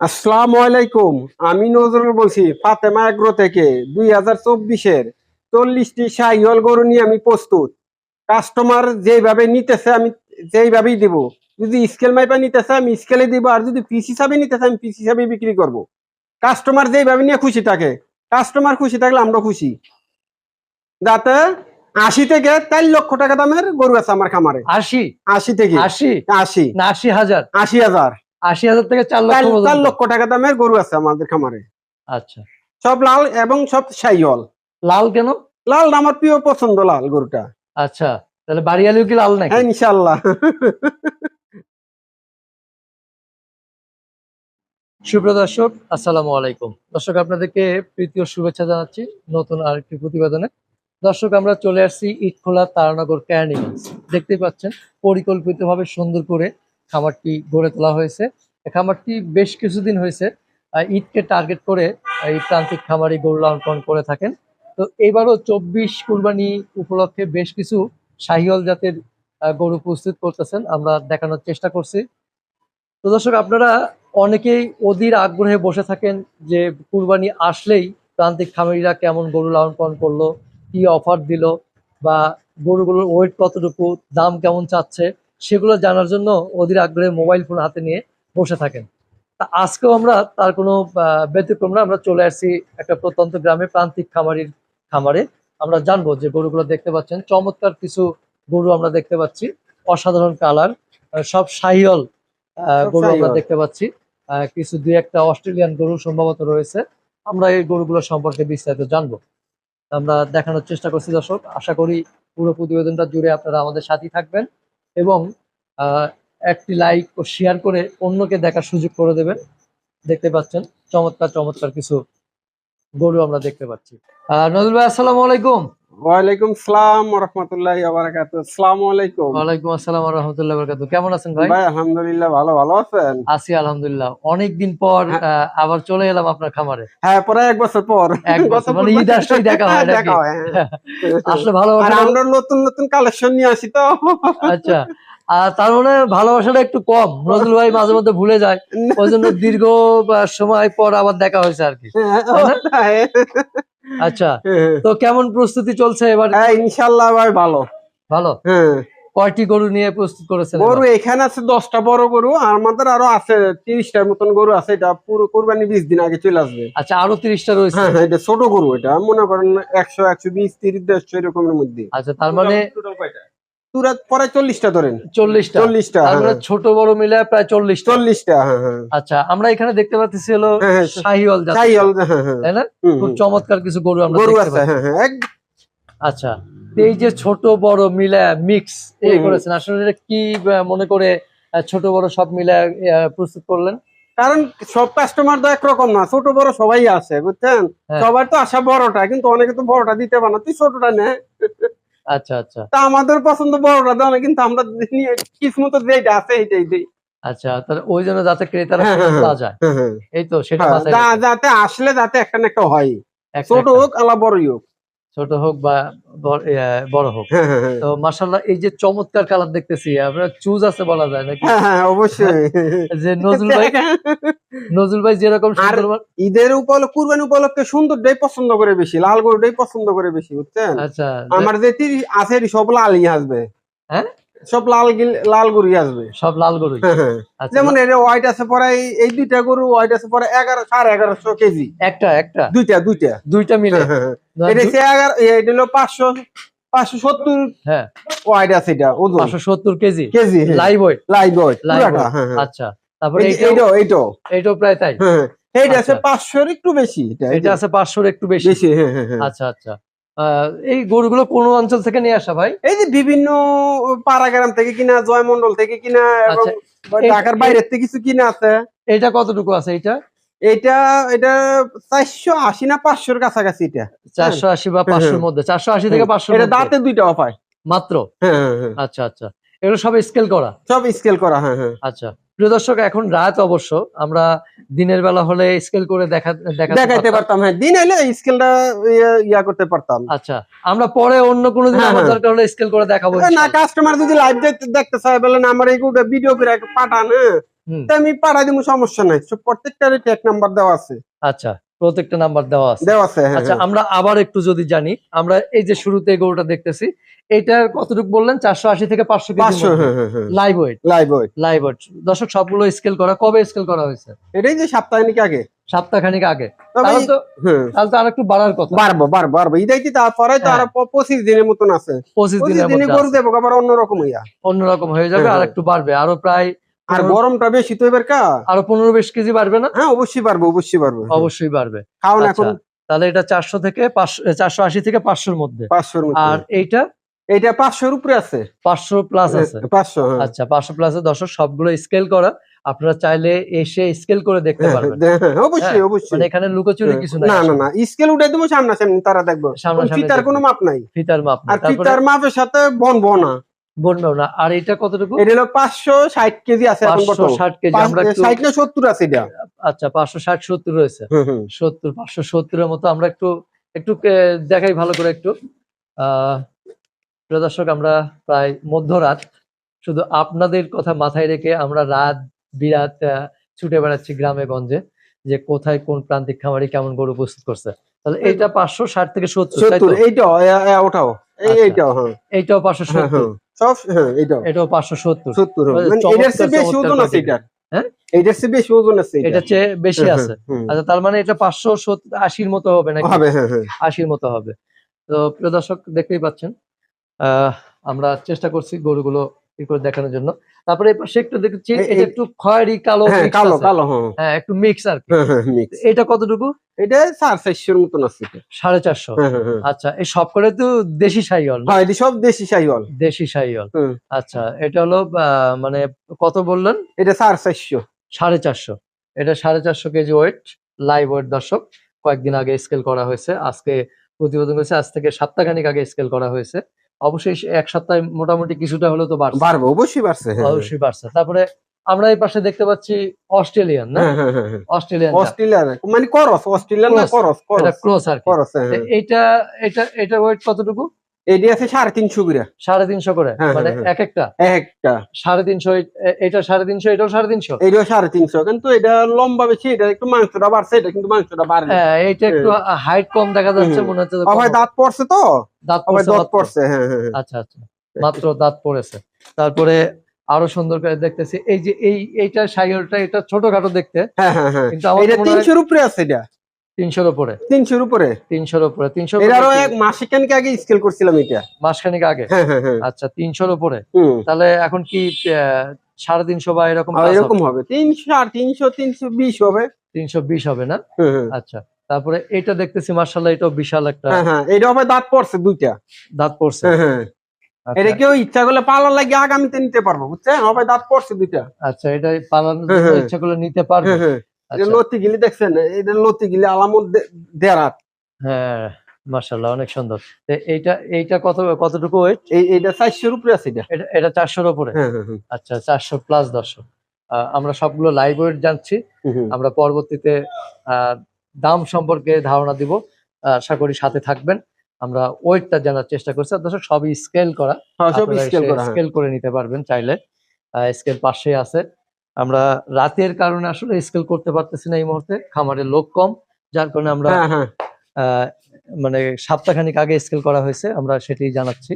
আসসালামু আলাইকুম। আমি নজরুল বলছি ফাতেমা এগ্রো থেকে দুই হাজার চব্বিশের চল্লিশটি সাইহল গরু নিয়ে আমি প্রস্তুত। কাস্টমার যেভাবে নিতেছে আমি যেইভাবেই দিব। যদি স্কেল মাইপা নিতেছে আমি স্কেলে দিব আর যদি পিস হিসাবে নিতেছে আমি পিস হিসাবে বিক্রি করব। কাস্টমার যেইভাবে নিয়ে খুশি থাকে কাস্টমার খুশি থাকলে আমরা খুশি। যাতে আশি থেকে চার লক্ষ টাকা দামের গরু আছে আমার খামারে। আশি? আশি থেকে। আশি? আশি। আশি হাজার। আশি হাজার। আশি হাজার থেকে চার লক্ষ চার লক্ষ টাকা দামের গরু আছে আমাদের খামারে। আচ্ছা। সব লাল এবং সব সাইহল। লাল কেন? লাল আমার প্রিয় পছন্দ লাল গরুটা। আচ্ছা তাহলে বাড়িয়ালিও কি লাল নাকি? হ্যাঁ ইনশাল্লাহ সুপ্রিয় দর্শক আসসালামু আলাইকুম। দর্শক আপনাদেরকে প্রীতীয় শুভেচ্ছা জানাচ্ছি নতুন আরেকটি প্রতিবেদনে। দর্শক আমরা চলে আসছি ইটখোলা তারানগর ক্যানিগঞ্জ দেখতে পাচ্ছেন পরিকল্পিতভাবে সুন্দর করে খামারটি গড়ে তোলা হয়েছে। খামারটি বেশ কিছুদিন হয়েছে। ঈদকে টার্গেট করে এই প্রান্তিক খামারি গরু লালন করে থাকেন। তো এবারও চব্বিশ কুরবানি উপলক্ষে বেশ কিছু শাহিওয়াল জাতের গরু প্রস্তুত করতেছেন। আমরা দেখানোর চেষ্টা করছি। তো দর্শক, আপনারা অনেকেই অধীর আগ্রহে বসে থাকেন যে কুরবানি আসলেই প্রান্তিক খামারিরা কেমন গরু লালন পালন করল, কি অফার দিল বা গরুগুলোর ওয়েট কতটুকু, দাম কেমন চাচ্ছে। সেগুলো জানার জন্য অধীর আগ্রহে মোবাইল ফোন হাতে নিয়ে বসে থাকেন। তা আজকেও আমরা তার কোনো ব্যতিক্রম না আমরা চলে আসছি একটা প্রত্যন্ত গ্রামে প্রান্তিক খামারির খামারে। আমরা জানব যে গরুগুলো দেখতে পাচ্ছেন চমৎকার কিছু গরু আমরা দেখতে পাচ্ছি অসাধারণ কালার সব আহ, গরু আমরা দেখতে পাচ্ছি কিছু দুই একটা অস্ট্রেলিয়ান গরু সম্ভবত রয়েছে। আমরা এই গরুগুলো সম্পর্কে বিস্তারিত জানব। আমরা দেখানোর চেষ্টা করছি দর্শক আশা করি পুরো প্রতিবেদনটা জুড়ে আপনারা আমাদের সাথেই থাকবেন। এবং একটি লাইক ও শেয়ার করে অন্যকে দেখার সুযোগ করে দেবেন। দেখতে পাচ্ছেন, চমৎকার চমৎকার কিছু গরু আমরা দেখতে পাচ্ছি। নজরুল ভাই, আসসালামু আলাইকুম। ওয়ালাইকুম সালাম রহমতুল্লাহ বারাকাত আসসালামু আলাইকুম। ওয়ালাইকুম আসসালাম রহমতুল্লাহ বরকাত কেমন আছেন ভাই? ভাই আলহামদুলিল্লাহ ভালো ভালো আছেন? আছি আলহামদুলিল্লাহ। পর আবার চলে এলাম আপনার খামারে। হ্যাঁ এক বছর পর। এক বছর, মানে ঈদ আসলেই দেখা হয় দেখা হয় হ্যাঁ। আসলে ভালো আর আমরা নতুন নতুন কালেকশন নিয়ে আসি তো। আচ্ছা। আর তার মানে ভালোবাসাটা একটু কম। নজরুল ভাই মাঝে মধ্যে ভুলে যায়। ওই জন্য দীর্ঘ সময় পর আবার দেখা হয়েছে আর কি। হ্যাঁ, আচ্ছা তো কেমন প্রস্তুতি চলছে এবার? হ্যাঁ ইনশাল্লাহ ভাই ভালো। ভালো? হ্যাঁ। কয়টি গরু নিয়ে প্রস্তুত করেছে গরু এখানে আছে দশটা বড় গরু আর আমাদের আরও আছে তিরিশটার মতন গরু আছে এটা পুরো কোরবানি বিশ দিন আগে চলে আসবে। আচ্ছা আরও তিরিশটা রয়েছে? হ্যাঁ হ্যাঁ এটা ছোট গরু এটা মনে করেন একশো একশো বিশ তিরিশ দেড়শো এরকমের মধ্যে। আচ্ছা তার মানে চল্লিশটা ধরেন। চল্লিশটা। চল্লিশটা মানে ছোট বড় মিলে প্রায় চল্লিশটা। চল্লিশটা হ্যাঁ হ্যাঁ। আচ্ছা আমরা এখানে দেখতে পাচ্ছি হলো হ্যাঁ, হ্যাঁ, শাহিওয়াল তাই হল, হ্যাঁ হ্যাঁ। তাই না? খুব চমৎকার কিছু গরু আমরা গরু আছে পাচ্ছি। হ্যাঁ হ্যাঁ এক আচ্ছা এই যে ছোট বড় মিলা মিক্স এই। করেছেন। আসলে কি মনে করে ছোট বড় সব মিলা প্রস্তুত করলেন? কারণ সব কাস্টমার তো একরকম না ছোট বড় সবাই আছে বুঝছেন? হ্যাঁ। সবার তো আশা বড়টা কিন্তু অনেকে তো বড়টা দিতে পারে না তুই ছোটটা নে। আচ্ছা আচ্ছা। তা আমাদের পছন্দ বড়টা দাও না কিন্তু আমরা নিয়ে কিসমত যেটা আছে এটাই দিই। আচ্ছা তাহলে ওই জন্য যাতে ক্রেতারা হ্যাঁ, হ্যাঁ, যায়। হ্যাঁ। এই তো সেটা। যাতে আসলে যাতে একটা না একটা হয়। ছোট হোক আলা বড়ই হোক। ছোট হোক বা বড় হোক। হ্যাঁ হ্যাঁ হ্যাঁ। তো মাশাল্লাহ এই যে চমৎকার কালার দেখতেছি আপনার চুজ আছে বলা যায় নাকি? অবশ্যই। যে নজরুল ভাই নজরুল ভাই যেরকম ঈদের উপলক্ষে কুরবানি উপলক্ষে সুন্দরটাই পছন্দ করে বেশি লাল গরুটাই পছন্দ করে বেশি বুঝছেন? আচ্ছা আমার যে তিরিশ আছে সব লালই আসবে। হ্যাঁ? সব লাল লাল গরুই আসবে। সব লাল গরু। আচ্ছা। যেমন এটা হোয়াইট আছে পরে এই- দুইটা গরু হোয়াইট আছে পরে এগারো সাড়ে এগারোশো কেজি। একটা একটা। দুইটা দুইটা। দুইটা মিলে। এটা এটা হলো পাঁচশো পাঁচশো সত্তর হ্যাঁ। হোয়াইট আছে এটা ওজন। পাঁচশো সত্তর KG? KG live weight live weight Live পুরাটা weight। আচ্ছা তারপরে এই- এইটাও এইটাও এইটাও। এইটাও প্রায় তাই। এইটা আছে। পাঁচশোর একটু বেশি এটা আছে পাঁচশোর একটু বেশি। বেশি আচ্ছা আচ্ছা। আহ, এই গরুগুলো কোন অঞ্চল থেকে নিয়ে আসা ভাই? এই যে বিভিন্ন পাড়াগ্রাম থেকে কিনা জয়মন্ডল থেকে কিনা আচ্ছা, ঢাকার বাইরের থেকে কিছু কিনা আছে। এটা কতটুকু আছে এটা এটা এটা চারশো আশি না পাঁচশোর কাছাকাছি এটা? চারশো আশি বা পাঁচশোর হ্যাঁ। মধ্যে। চারশো আশি থেকে পাঁচশো এটা দাঁতে দুইটা মাত্র? হ্যাঁ হ্যাঁ হ্যাঁ। আচ্ছা আচ্ছা। এগুলো সব স্কেল করা? সব স্কেল করা হ্যাঁ হ্যাঁ। আচ্ছা। প্রিয় দর্শক এখন রাত অবশ্য। আমরা দিনের বেলা হলে স্কেল করে দেখা দেখাতে দেখাইতে পারতাম। হ্যাঁ। দিন এলে স্কেলটা ইয়া করতে পারতাম। আচ্ছা। আমরা পরে অন্য কোনো দিন হ্যাঁ, আমার হ্যাঁ। দরকার হলে স্কেল করে দেখাবো না কাস্টমার যদি লাইভ দেখতে দেখতে চায় বলে না আমার এই ভিডিও করে পাঠান হ্যাঁ। তা আমি পাড়া দিব সমস্যা নাই। প্রত্যেকটারে ট্যাগ নাম্বার দেওয়া আছে। আচ্ছা প্রত্যেকটা নাম্বার দেওয়া আছে। দেওয়া আছে হ্যাঁ আচ্ছা আমরা আবার একটু যদি জানি আমরা এই যে শুরুতে গরুটা দেখতেছি এটার কতটুকু বললেন? চারশো আশি থেকে পাঁচশো পাঁচশো হ্যাঁ হ্যাঁ হ্যাঁ। Live weight live weight live weight দর্শক সবগুলো স্কেল করা কবে স্কেল করা হয়েছে? এটাই যে সপ্তাহখানিক আগে। সপ্তাহখানিক আগে। তাহলে তো হ্যাঁ। আর একটু বাড়ার কথা। বাড়বো বাড়বো বাড়বো। ইদাই কি তারপরে তো আর হ্যাঁ। পঁচিশ দিনের মতন আছে। পঁচিশ দিনে গরু। দেবো আবার অন্যরকম হইয়া। অন্যরকম হয়ে যাবে হ্যাঁ, আর হ্যাঁ। একটু বাড়বে। আরও প্রায় আর গরমটা বেশি তো এবার কা আরও পনেরো বিশ কেজি বাড়বে না? হ্যাঁ অবশ্যই পারব অবশ্যই পারব অবশ্যই বাড়বে। খাওয়ান আচ্ছা এখন তাহলে এটা চারশো থেকে পাঁচশো চারশো আশি থেকে পাঁচশোর মধ্যে। পাঁচশোর আর এইটা? এইটা পাঁচশোর উপরে আছে। পাঁচশো প্লাস আছে। পাঁচশো হ্যাঁ। আচ্ছা পাঁচশো প্লাসের দর্শক সবগুলো স্কেল করা। আপনারা চাইলে এসে স্কেল করে দেখতে হ্যাঁ, পারবেন। হ্যাঁ, অবশ্যই অবশ্যই। মানে এখানে লুকোচুরি কিছু না না না স্কেল উঠাই দেবো সামনাসামনি তারা দেখব। ফিতার কোনো মাপ নাই। ফিতার মাপ আর ফিতার মাপের সাথে বন বনা না। আর এটা কতটুকু? এটা হলো পাঁচশো ষাট কেজি আছে এখন বর্তমান। ষাট কেজি। আমরা একটু ষাট না সত্তর আছে এটা। আচ্ছা পাঁচশো ষাট সত্তর রয়েছে। হুম, হুম। সত্তর পাঁচশো সত্তরের মতো আমরা একটু একটু দেখাই ভালো করে একটু। প্রিয় দর্শক আমরা প্রায় মধ্যরাত। শুধু আপনাদের কথা মাথায় রেখে আমরা রাত বিরাত ছুটে বেড়াচ্ছি গ্রামে গঞ্জে। যে কোথায় কোন প্রান্তিক খামারি কেমন গরু প্রস্তুত করছে। তাহলে এইটা পাঁচশো ষাট থেকে সত্তর এইটাও ওটাও। আচ্ছা। এইটাও হ্যাঁ। এইটাও পাঁচশো হ্যাঁ সত্তর। হ্যাঁ সব হ্যাঁ এটাও। মানে এটার চেয়ে বেশি ওজন আছে হ্যাঁ? এটার চেয়ে বেশি ওজন আছে এটা চেয়ে বেশি হ্যাঁ, আছে। আচ্ছা তার মানে এটা পাঁচশো সত্তর আশির মতো হবে নাকি? হবে হ্যাঁ হ্যাঁ। মতো হবে। তো প্রিয় দর্শক দেখতেই পাচ্ছেন। আহ, আমরা চেষ্টা করছি গরুগুলো ই করে দেখানোর জন্য। তারপরে এই পাশে একটু দেখছি এটা একটু খয়েরি কালো হ্যাঁ কালো কালো হ্যাঁ হ্যাঁ। একটু মিক্স আর কি। হ্যাঁ হ্যাঁ। এটা কতটুকু? এটা সাড়ে চারশোর মতন আছে সাড়ে চারশো? হ্যাঁ হ্যাঁ হ্যাঁ। আচ্ছা এই সব করে তো দেশি সাইওয়াল হ্যাঁ এটি সব দেশি দেশি সাইওয়াল আচ্ছা এটা হলো আহ, মানে কত বললেন? এটা সাড়ে চারশো। সাড়ে চারশো। এটা সাড়ে চারশো কেজি ওয়েট লাইভ ওয়েট দর্শক। কয়েকদিন আগে স্কেল করা হয়েছে। আজকে প্রতিবেদন হয়েছে আজ থেকে সপ্তাহখানিক আগে স্কেল করা হয়েছে। অবশ্যই এক সপ্তাহে মোটামুটি কিছুটা হলেও তো বাড়ছে। বাড়বে অবশ্যই বাড়ছে হ্যাঁ অবশ্যই বাড়ছে। তারপরে আমরা এই পাশে দেখতে পাচ্ছি অস্ট্রেলিয়ান না? অস্ট্রেলিয়ান হ্যাঁ হ্যাঁ হ্যাঁ। অস্ট্রেলিয়ান মানে করস অস্ট্রেলিয়ান না। করস করস এটা ক্রস। আর কি। করস এটা হ্যাঁ। এটা এটা ওয়েট কতটুকু? এটি আছে সাড়ে তিনশো করে। সাড়ে তিনশো করে? হ্যাঁ, মানে হ্যাঁ, এক একটা একটা সাড়ে তিনশো এটা সাড়ে তিনশো এটাও সাড়ে তিনশো? এটাও সাড়ে তিনশো কিন্তু এটা লম্বা বেশি এটা একটু মাংসটা বাড়ছে এটা কিন্তু মাংসটা বাড়বে হ্যাঁ এইটা একটু হাইট কম দেখা যাচ্ছে মনে হচ্ছে আবার দাঁত পড়ছে তো? দাঁত পড়ছে দাঁত। পড়ছে হ্যাঁ হ্যাঁ হ্যাঁ। আচ্ছা আচ্ছা। মাত্র দাঁত পড়েছে। তারপরে আরও সুন্দর করে দেখতেছি এই যে এই এইটা সাইকেলটা এটা ছোটখাটো দেখতে। হ্যাঁ হ্যাঁ হ্যাঁ। কিন্তু আমার হয় তিনশোর উপরে আছে এটা। তিনশোর উপরে। তিনশোর উপরে? তিনশোর উপরে তিনশো এটা এক আগে স্কেল করছিলাম এটা। মাসখানিক আগে? হ্যাঁ হ্যাঁ হ্যাঁ। আচ্ছা তিনশোর উপরে। তাহলে এখন কি সাড়ে তিনশো বা এরকম এরকম হবে? তিনশো আর তিনশো তিনশো বিশ হবে। তিনশো বিশ হবে না? আচ্ছা তারপরে এটা দেখতেছি মার্শাল্লাহ এটাও বিশাল একটা এটা হবে দাঁত পড়ছে দুইটা। দাঁত পড়ছে। আচ্ছা, এটা কেউ ইচ্ছা করলে পালার লাগে আগামীতে নিতে পারব বুঝছেন? হবে দাঁত পড়ছে দুইটা। আচ্ছা এটা পালানোর হ্যাঁ। ইচ্ছা করলে নিতে পারবে। আচ্ছা, লতি গিলি দেখছেন? এটা লতি গিলি আলামত দে- হ্যাঁ অনেক সুন্দর। এইটা এইটা কত কতটুকু ওয়েট উপরে আছে এটা। এটা উপরে? হ্যাঁ হ্যাঁ হ্যাঁ। আচ্ছা চারশো প্লাস দর্শক। আহ, আমরা সবগুলো লাইভ ওয়েট জানছি। আমরা পরবর্তীতে আহ, দাম সম্পর্কে ধারণা দিব। আশা করি সাথে থাকবেন। আমরা ওয়েটটা জানার চেষ্টা করছি। দর্শক সবই স্কেল করা। সব স্কেল করা। স্কেল করে নিতে পারবেন চাইলে। স্কেল পাশে আছে। আমরা রাতের কারণে আসলে স্কেল করতে পারতেছি না এই মুহূর্তে খামারের লোক কম যার কারণে আমরা হ্যাঁ হ্যাঁ। মানে সপ্তাহখানিক আগে স্কেল করা হয়েছে আমরা সেটি জানাচ্ছি।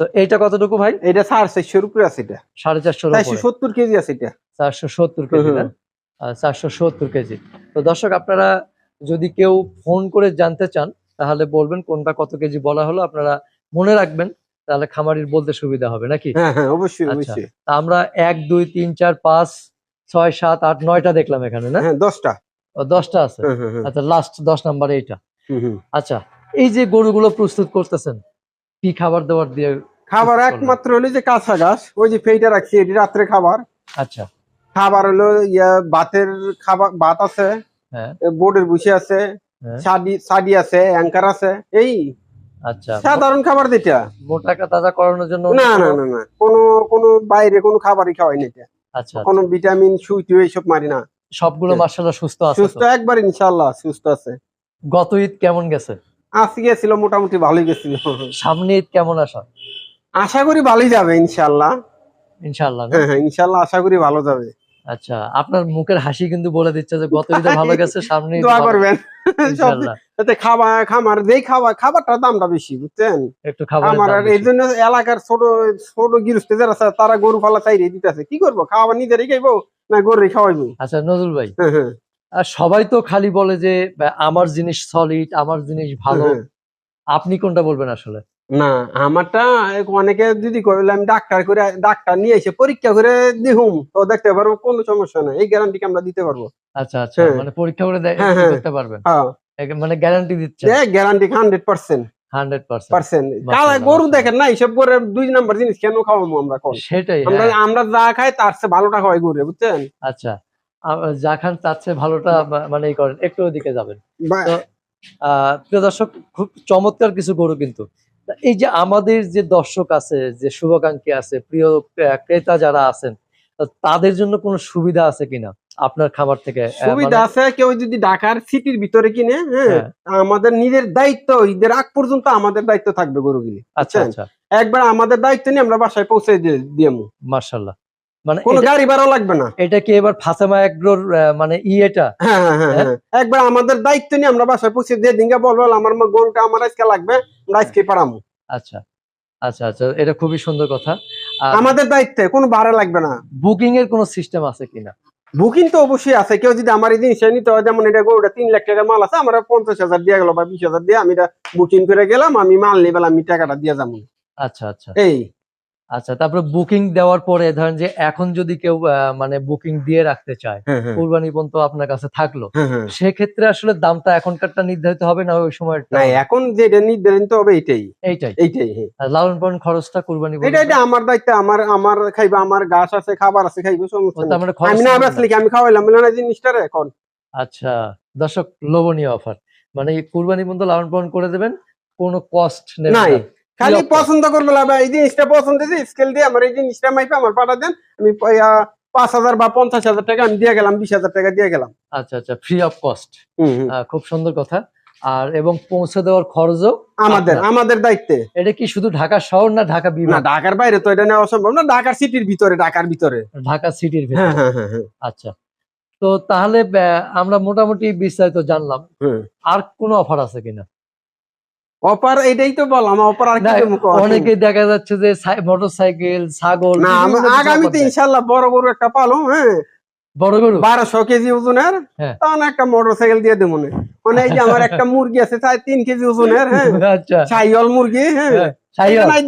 তো এইটা কতটুকু ভাই? এটা সাড়ে চারশোর উপরে আছে এটা। সাড়ে চারশোর চারশো সত্তর কেজি আছে এটা। চারশো সত্তর কেজি না? চারশো সত্তর কেজি। তো দর্শক আপনারা যদি কেউ ফোন করে জানতে চান তাহলে বলবেন কোনটা কত কেজি বলা হলো আপনারা মনে রাখবেন। তাহলে খামারির বলতে সুবিধা হবে নাকি? হ্যাঁ হ্যাঁ অবশ্যই আচ্ছা। অবশ্যই। তা আমরা এক দুই তিন চার পাঁচ ছয় সাত আট নয়টা দেখলাম এখানে না? হ্যাঁ দশটা। দশটা আছে? হ্যাঁ আচ্ছা লাস্ট দশ নাম্বার এইটা। আচ্ছা এই যে গরুগুলো প্রস্তুত করতেছেন কি খাবার দাবার দিয়ে খাবার একমাত্র হলো যে কাঁচা ঘাস ওই যে ফেইটা রাখছি এটি রাত্রে খাবার। আচ্ছা। খাবার হলো ইয়া ভাতের খাবার ভাত আছে হ্যাঁ। বোর্ডের বুসে আছে। সাডি সাডি আছে অ্যাঙ্কার আছে এই আচ্ছা সাধারণ খাবার মোটা তাজা করানোর জন্য না না না না। কোনো কোনো বাইরে কোনো খাবারই খাওয়াই না এটা। আচ্ছা কোনো ভিটামিন সুইট এইসব মারি না। সবগুলো। মার্শাল্লাহ সুস্থ আছে সুস্থ একবার ইনশাল্লাহ সুস্থ আছে। গত ঈদ কেমন গেছে? আজকে গেছিল মোটামুটি ভালোই গেছিল। সামনে ঈদ কেমন আসা আশা করি ভালোই যাবে ইনশাল্লাহ ইনশাল্লাহ হ্যাঁ হ্যাঁ ইনশাল্লাহ আশা করি ভালো যাবে। আচ্ছা আপনার মুখের হাসি কিন্তু বলে দিচ্ছে যে গত ঈদে ভালো গেছে সামনে দোয়া করবেন। খাবার খামার যেই খাবার খাবারটার দামটা বেশি বুঝছেন? একটু খাবার আমার এই জন্য এলাকার ছোট ছোট গৃহস্থ যারা আছে তারা গরু পালা চাইরে দিতেছে। কি করব? খাওয়া নিজেরই খাইবো না গরুই খাওয়াইবো? আচ্ছা নজরুল ভাই হ্যাঁ, হ্যাঁ, আর সবাই তো খালি বলে যে আমার জিনিস সলিড আমার জিনিস ভালো। হ্যাঁ। আপনি কোনটা বলবেন আসলে? না আমারটা অনেকে যদি করলে আমি ডাক্তার করে ডাক্তার নিয়ে এসে পরীক্ষা করে দিহুম তো দেখতে পারব কোনো সমস্যা নাই এই গ্যারান্টি আমরা দিতে পারব? আচ্ছা আচ্ছা হ্যাঁ। মানে পরীক্ষা করে দেখ- হ্যাঁ, হ্যাঁ। পারবেন। হ্যাঁ। মানে গ্যারান্টি দিচ্ছে গ্যারান্টি হান্ড্রেড পার্সেন্ট গরু দেখেন না এইসব করে দুই নাম্বার জিনিস কেন খাওয়াবো আমরা সেটাই আমরা হ্যাঁ। যা খাই তার চেয়ে ভালোটা খাওয়াই গরু বুঝছেন? আচ্ছা যা খান তার চেয়ে ভালোটা মানে করেন একটু ওদিকে যাবেন। প্রিয় দর্শক খুব চমৎকার কিছু গরু কিন্তু। এই যে আমাদের যে দর্শক আছে যে শুভাকাঙ্ক্ষী আছে প্রিয় ক্রেতা যারা আছেন তাদের জন্য কোনো সুবিধা আছে কিনা আপনার খাবার থেকে? সুবিধা মানে- আছে কেউ যদি ঢাকার সিটির ভিতরে কিনে হ্যাঁ হ্যাঁ। আমাদের নিজের দায়িত্ব ঈদের আগ পর্যন্ত আমাদের দায়িত্ব থাকবে গরু গরুগুলি। আচ্ছা আচ্ছা। একবার আমাদের দায়িত্ব নিয়ে আমরা বাসায় পৌঁছে দিয়ে দিয়ামু। মার্শাল্লাহ মানে কোনো গাড়ি ভাড়া লাগবে না। এটা কি এবার ফাতেমা এগ্রোর মানে ই এটা? হ্যাঁ হ্যাঁ হ্যাঁ একবার আমাদের দায়িত্ব নিয়ে আমরা বাসায় পৌঁছে দিয়ে দিনকে বলব আমার গরুটা আমার আজকে লাগবে আমরা আজকে পারামু আচ্ছা আচ্ছা আচ্ছা এটা খুবই সুন্দর কথা। আমাদের দায়িত্বে কোনো ভাড়া লাগবে না। বুকিং এর কোনো সিস্টেম আছে কিনা? বুকিং তো অবশ্যই আছে কেউ যদি আমার এই জিনিস নিতে হয় যেমন এটা গরুটা তিন লাখ টাকার মাল আছে আমার পঞ্চাশ হাজার দিয়ে গেল বা বিশ হাজার দিয়ে আমি এটা বুকিং করে গেলাম আমি মাল নিয়ে আমি টাকাটা দিয়ে যাব। আচ্ছা আচ্ছা। এই। আচ্ছা তারপরে বুকিং দেওয়ার পরে ধরেন যে এখন যদি কেউ মানে বুকিং দিয়ে রাখতে চায় হ্যাঁ হ্যাঁ। কুরবানি পর্যন্ত আপনার কাছে থাকল হ্যাঁ সেক্ষেত্রে আসলে দামটা এখনকারটা নির্ধারিত হবে না ওই সময় না এখন যেটা নির্ধারিত হবে এইটাই। এইটাই? এইটাই আর লালন পালন খরচটা কুরবানি এটা এটা আমার দায়িত্ব আমার আমার খাইবা আমার গাছ আছে খাবার আছে খাইবো সমস্যা নেই। মানে আমি না কি আমি খাওয়াইলাম না জিনিসটা রে এখন। আচ্ছা দর্শক লোভনীয় অফার মানে কুরবানি পর্যন্ত লালন পালন করে দেবেন কোনো কস্ট নেই। নাই। খালি পছন্দ করবে না ভাই, এই জিনিসটা পছন্দ হয়েছে স্কেল দিয়ে আমার এই জিনিসটা মাইপে আমার পাঠা দেন। আমি পাঁচ হাজার বা পঞ্চাশ হাজার টাকা আমি দিয়ে গেলাম বিশ হাজার টাকা দিয়ে গেলাম। আচ্ছা আচ্ছা ফ্রি অফ কস্ট। খুব সুন্দর কথা। আর এবং পৌঁছে দেওয়ার খরচও আমাদের আমাদের দায়িত্বে। এটা কি শুধু ঢাকা শহর না ঢাকা বিভাগ? ঢাকার বাইরে তো এটা নেওয়া সম্ভব না ঢাকার সিটির ভিতরে ঢাকার ভিতরে। ঢাকা সিটির ভিতরে? হ্যাঁ হ্যাঁ হ্যাঁ আচ্ছা। তো তাহলে আমরা মোটামুটি বিস্তারিত জানলাম। আর কোনো অফার আছে কিনা? অপার এটাই তো বললাম অপার আর কি না, অনেকে দেখা যাচ্ছে যে মোটর সাইকেল ছাগল না আগামীতে ইনশাল্লাহ বড় গরু একটা পালো হ্যাঁ? বড় গরু? 1200 কেজি ওজনের হ্যাঁ। তখন একটা মোটর সাইকেল দিয়ে দেবো মনে এই যে আমার একটা মুরগি আছে তাই তিন কেজি ওজনের হ্যাঁ? আচ্ছা। ছাইল মুরগি হ্যাঁ। হ্যাঁ, হ্যাঁ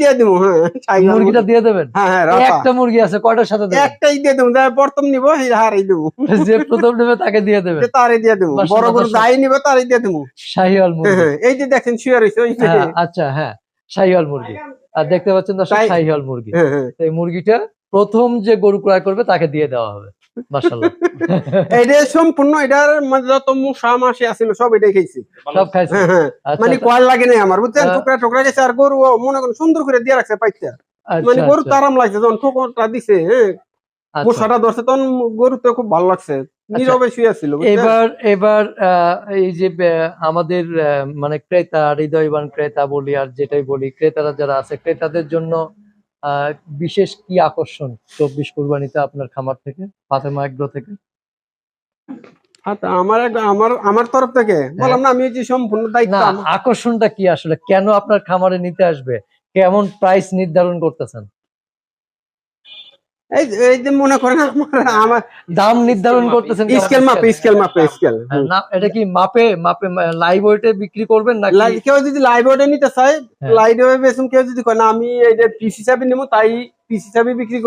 ছাইল মুরগিটা দিয়ে দেবেন? হ্যাঁ একটা মুরগি আছে কয়টার সাথে দেবেন? একটাই দিয়ে দেবো প্রথম নিবো সেই হারাই দেবো। যে প্রথম নেবে তাকে দিয়ে দেবে যে তারে দিয়ে দেবো। মাশাআল্লাহ, বড় গরু মাশাআল্লাহ। যাই নিবো তারে দিয়ে দেবো। শাহিওয়াল মুরগি। এই যে দেখেন শুয়ে রয়েছে ওই আচ্ছা হ্যাঁ শাহিওয়াল মুরগি। আর দেখতে পাচ্ছেন দর্শক শাহিওয়াল মুরগি। এই মুরগিটা প্রথম যে গরু ক্রয় করবে তাকে দিয়ে দেওয়া হবে। এটা সম্পূর্ণ এটার মানে যত মশা মাসি আছিল সব এটাই খাইছি। সব খাইছে? হ্যাঁ হ্যাঁ। আচ্ছা মানে কয়েল লাগে নাই আমার বুঝছেন? টুকরা টুকরা গেছে আর গরু মনে করেন সুন্দর করে দিয়ে রাখছে পাইতে আচ্ছা, মানে গরু আচ্ছা, তারাম লাগছে যখন ঠোকরটা দিছে হ্যাঁ আচ্ছা। মশাটা ধরছে তখন গরু তো খুব ভালো লাগছে। নীরবে শুয়ে ছিল এবার এবার এই যে আমাদের মানে ক্রেতা হৃদয়বান ক্রেতা বলি আর যেটাই বলি ক্রেতারা যারা আছে ক্রেতাদের জন্য বিশেষ কি আকর্ষণ চব্বিশ কুরবানিতে আপনার খামার থেকে ফাতেমা এগ্রো থেকে? আচ্ছা, আমার আমার আমার তরফ থেকে? বললাম না আমি যে সম্পূর্ণ দায়িত্ব হ্যাঁ। আকর্ষণটা কি আসলে? কেন আপনার খামারে নিতে আসবে? কেমন প্রাইস নির্ধারণ করতেছেন? এই যে- এই যে মনে করেন আমার আমার দাম নির্ধারণ করতেছেন স্কেল মাপে স্কেল মাপে স্কেল। হ্যাঁ, না এটা কি মাপে মাপে লাইভ ওয়েটে বিক্রি করবেন নাকি? কেউ যদি লাইভ ওয়েটে নিতে চায় হ্যাঁ। লাইভ ওয়েটে বেসুম কেউ যদি কয় না আমি এইটা পিস হিসাবে নেব তাই পিস হিসাবে বিক্রি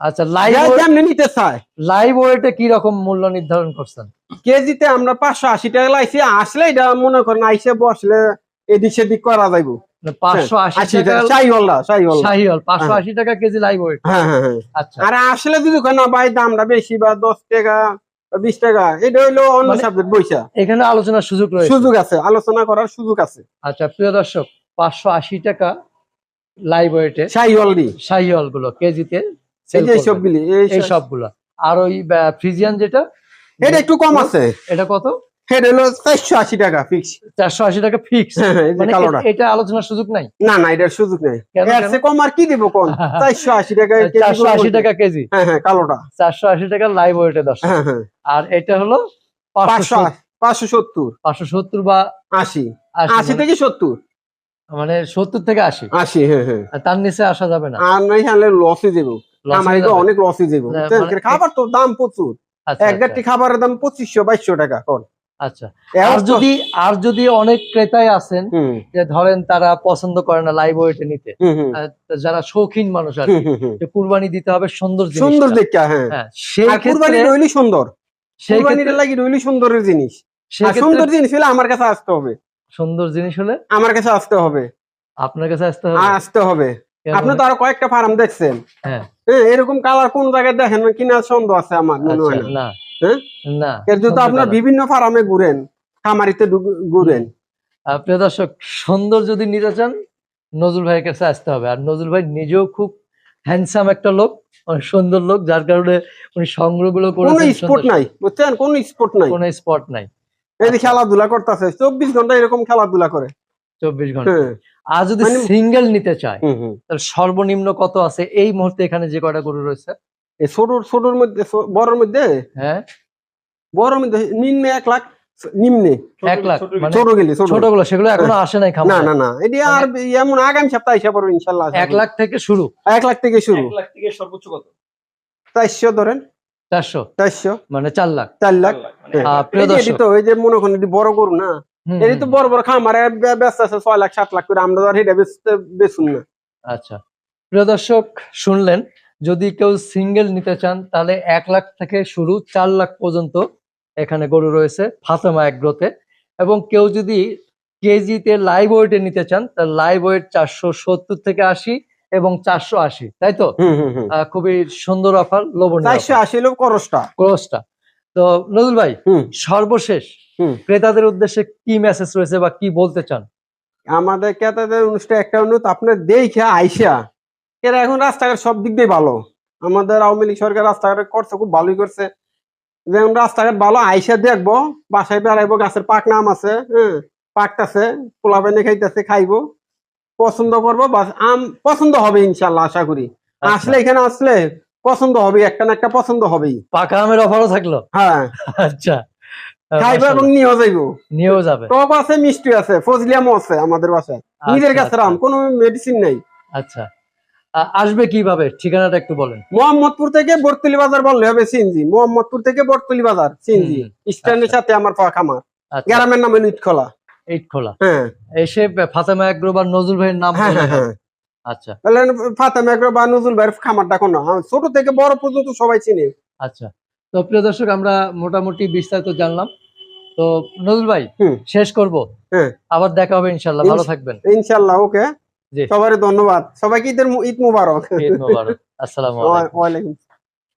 আচ্ছা লাইভ যে যেমনি নিতে চায়। লাইভ ওয়েটে কি রকম মূল্য নির্ধারণ করছেন? কেজিতে আমরা পাঁচশো আশি টাকা লাইছি আসলে এটা মনে করেন আইসে বসলে এদিক সেদিক করা যাইবো। মানে টাকা কেজি লাইভ ওয়েট হ্যাঁ হ্যাঁ হ্যাঁ। আচ্ছা। আর আসলে যদি কয় না ভাই দামটা বেশি বা দশ টাকা বিশ টাকা এটা হইল অন্য মানে- সাবজেক্ট বইসা এখানে আলোচনার সুযোগ রয়েছে। সুযোগ আছে আলোচনা করার সুযোগ আছে। আচ্ছা প্রিয় দর্শক পাঁচশো আশি টাকা লাইভ ওয়েটে চাই হলদি শাহিওয়ালগুলো কেজিতে এই। সবগুলি সবগুলো। আর ওই ফ্রিজিয়ান যেটা এটা একটু কম আছে। এটা কত? হেড হলো চারশো আশি টাকা ফিক্স চারশো আশি টাকা ফিক্স এই যে মানে কালোটা। এটা আলোচনার সুযোগ নাই? না না এটার সুযোগ নেই। কম আর কি দিব চারশো আশি টাকা চারশো আশি টাকা কেজি। হ্যাঁ হ্যাঁ কালোটা। চারশো আশি টাকা লাইভ ওয়েটে দশ। হ্যাঁ হ্যাঁ। আর এটা হলো পাঁচশো পাঁচশো সত্তর। পাঁচশো সত্তর বা আশি। আশি মানে- থেকে সত্তর। মানে সত্তর থেকে আশি। আশি হ্যাঁ হ্যাঁ। তার নিচে আসা যাবে না। আর নাই হলে লসে যাব। আমার অনেক লসে যাব? মানে- খাবার তো দাম প্রচুর। আচ্ছা, এক গাড়ি খাবারের দাম পঁচিশশো বাইশশো টাকা কোন? আচ্ছা। আর যদি আর যদি অনেক ক্রেতাই আছেন যে ধরেন তারা পছন্দ করে না লাইভ ওয়েটে নিতে যারা শৌখিন মানুষ আর। যে কুরবানি দিতে হবে সুন্দর সুন্দর দেখা হ্যাঁ। হ্যাঁ সেই কুরবানি রইলি সুন্দর। সেই ক্ষেত্রে লাগি রইলি সুন্দরের জিনিস। সুন্দর হলে আমার কাছে আসতে হবে। সুন্দর জিনিস হলে আমার কাছে আসতে হবে। আপনার কাছে আসতে হবে। আসতে হবে। আপনি তো আরও কয়েকটা ফার্ম দেখছেন। হ্যাঁ। হ্যাঁ এরকম কালার কোন জায়গায় দেখেন? না কিনা সন্দেহ আছে আমার মনে আচ্ছা, হয় না। হ্যাঁ? না এর যদি আপনার বিভিন্ন ফার্মে ঘুরেন খামারিতে ঘুরেন। দর্শক সুন্দর যদি নিতে চান নজরুল ভাইয়ের কাছে আসতে হবে। আর নজরুল ভাই নিজেও খুব হ্যান্ডসাম একটা লোক অনেক সুন্দর লোক যার কারণে উনি সংগ্রহগুলো কোনো করেছেন নাই বুঝছেন? কোন নাই। কোনো স্পট নাই। এই যে। খেলাধুলা করতেছে চব্বিশ ঘণ্টা এরকম খেলাধুলা করে। চব্বিশ ঘণ্টা। হ্যাঁ। আর যদি মানে- সিঙ্গেল নিতে চায়। তাহলে সর্বনিম্ন কত আছে? এই মুহূর্তে এখানে যে কয়টা গরু রয়েছে? এই ছোট ছোটর মধ্যে বড়র মধ্যে? হ্যাঁ। বড়র মধ্যে নিম্নে এক লাখ নিম্নে। এক লাখ মানে ছোট গেলে ছোট ছোটগুলো সেগুলো এখনও আসে নাই না না না এটি আর এমন আগামী সপ্তাহে ইনশাল্লাহ। এক লাখ থেকে শুরু। এক লাখ থেকে শুরু। এক লাখ থেকে সর্বোচ্চ কত? চারশো ধরেন। চারশো। চারশো। মানে চার লাখ। চার লাখ। মানে হ্যাঁ। যে তো এই যে মনে করেন এটি বড় গরু না? এটি তো বড় বড় খামারে ব্যস্ত আছে ছয় লাখ সাত লাখ করে। আমরা তো আর এটা বেচুন না। আচ্ছা। প্রিয় দর্শক শুনলেন। যদি কেউ সিঙ্গেল নিতে চান তাহলে এক লাখ থেকে শুরু চার লাখ পর্যন্ত এখানে গরু রয়েছে ফাতেমা এগ্রোতে। এবং কেউ যদি কেজিতে লাইভ ওয়েটে নিতে চান তাহলে লাইভ ওয়েট চারশো সত্তর থেকে আশি এবং চারশো আশি তাই তো? খুবই সুন্দর অফার লোভনীয় চারশো আশি করসটা ক্রসটা তো নজরুল ভাই হুম। সর্বশেষ হুম। ক্রেতাদের উদ্দেশ্যে কি মেসেজ রয়েছে বা কি বলতে চান? আমাদের ক্রেতাদের অনুষ্ঠান একটা অনুরোধ আপনার দেখে আইসা এরা এখন রাস্তাঘাট সব দিক দিয়ে ভালো। আমাদের আওয়ামী লীগ সরকার রাস্তাঘাট করছে খুব ভালোই করছে। যেমন রাস্তাঘাট ভালো আইসা দেখব বাসায় বেড়াইবো গাছের পাক নাম আছে হ্যাঁ পাকটাছে পোলা বেনে খাইতেছে খাইবো। পছন্দ করব বাস আম পছন্দ হবে ইনশাল্লাহ আশা করি। আচ্ছা। আসলে এখানে আসলে পছন্দ হবে একটা না একটা পছন্দ হবেই। পাকা আমের অফারও থাকল? হ্যাঁ। আচ্ছা। খাইবো এবং। নিয়েও যাইবো। নিয়েও যাবে? টক আছে মিষ্টি আছে ফজলিয়ামও আছে আমাদের বাসায়। নিজের আচ্ছা, কাছে রাম কোনো মেডিসিন নাই। আচ্ছা। আসবে কীভাবে? ঠিকানাটা একটু বলেন। মোহাম্মদপুর থেকে বর্তলি বাজার বললে হবে সিএনজি। মোহাম্মদপুর থেকে বর্তলি বাজার সিএনজি। স্ট্যান্ডের আচ্ছা। সাথে আমার পাক আমার আচ্ছা। গ্রামের নাম হলো ইটখোলা। হ্যাঁ। এসে ফাতেমা এগ্রো বা নজরুল ভাইয়ের নাম হ্যাঁ হ্যাঁ হ্যাঁ। আচ্ছা। তাহলে ফাতেমা এগ্রো বা নজরুল ভাইয়ের খামারটা কোনো? ছোট থেকে বড় পর্যন্ত সবাই চিনে। আচ্ছা। তো প্রিয় দর্শক আমরা মোটামুটি বিস্তারিত জানলাম। তো নজরুল ভাই। শেষ করব। হ্যাঁ। আবার দেখা হবে ইনশাল্লাহ। ভালো থাকবেন। ইনশাল্লাহ ওকে। সবারই ধন্যবাদ। সবাইকে ঈদ মুবারক। ঈদ মুবারক। আসসালামু আলাইকুম।